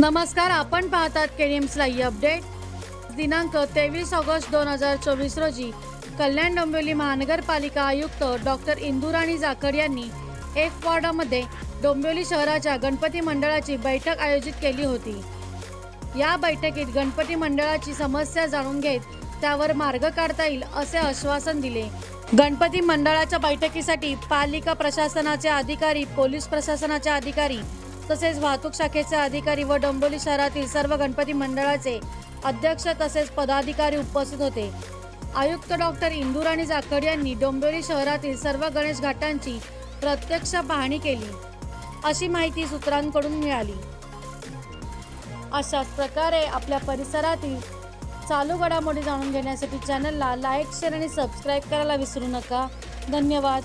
नमस्कार आपण पाहतात केडीएम्स लाईव्ह अपडेट दिनांक तेवीस ऑगस्ट दोन हजार चोवीस रोजी कल्याण डोंबिवली महानगरपालिका आयुक्त डॉक्टर इंदुराणी जाखड यांनी एक वॉर्डामध्ये डोंबिवली शहराच्या गणपती मंडळाची बैठक आयोजित केली होती. या बैठकीत गणपती मंडळाची समस्या जाणून घेत त्यावर मार्ग काढता येईल असे आश्वासन दिले. गणपती मंडळाच्या बैठकीसाठी पालिका प्रशासनाचे अधिकारी पोलीस प्रशासनाचे अधिकारी तसेच वाहतूक शाखेचे अधिकारी व डोंबिवली शहरातील सर्व गणपती मंडळाचे अध्यक्ष तसेच पदाधिकारी उपस्थित होते. आयुक्त डॉक्टर इंदुराणी जाखड यांनी डोंबिवली शहरातील सर्व गणेश घाटांची प्रत्यक्ष पाहणी केली. अशी माहिती सूत्रांकडून मिळाली. अशाच प्रकारे आपल्या परिसरातील चालू घडामोडी जाणून घेण्यासाठी चॅनलला लाईक शेअर आणि सबस्क्राईब करायला विसरू नका. धन्यवाद.